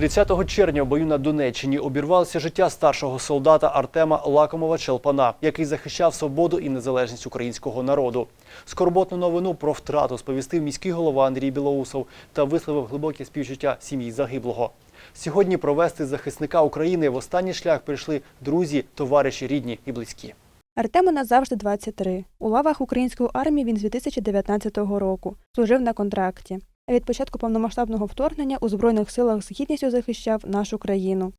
30 червня в бою на Донеччині обірвалося життя старшого солдата Артема Лакомова Челпана, який захищав свободу і незалежність українського народу. Скорботну новину про втрату сповістив міський голова Андрій Білоусов та висловив глибоке співчуття сім'ї загиблого. Сьогодні провести захисника України в останній шлях прийшли друзі, товариші, рідні і близькі. Артему назавжди 23. У лавах української армії він з 2019 року служив на контракті. Від початку повномасштабного вторгнення у Збройних силах з гідністю захищав нашу країну.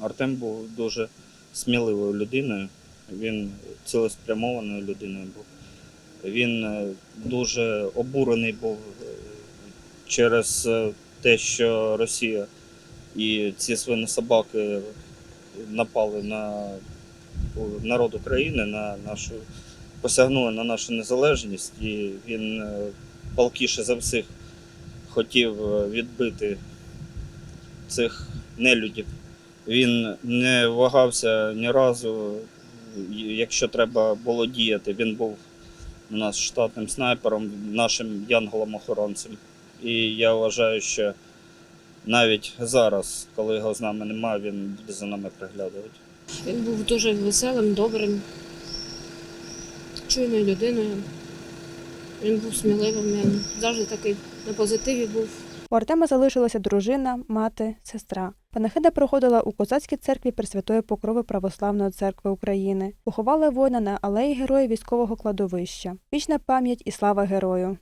Артем був дуже сміливою людиною, він цілеспрямованою людиною був. Він е, дуже обурений був е, через е, те, що Росія і ці свині собаки напали на народ України, на нашу, посягнули на нашу незалежність, і він палкіше за всіх хотів е, відбити цих нелюдів. Він не вагався ні разу. Якщо треба було діяти, він був у нас штатним снайпером, нашим янголом-охоронцем. І я вважаю, що навіть зараз, коли його з нами немає, він буде за нами приглядувати. Він був дуже веселим, добрим, чуйною людиною. Він був сміливим, він завжди такий на позитиві був. У Артема залишилася дружина, мати, сестра. Панахида проходила у козацькій церкві Пресвятої Покрови Православної церкви України. Поховали воїна на алеї героїв військового кладовища. Вічна пам'ять і слава герою.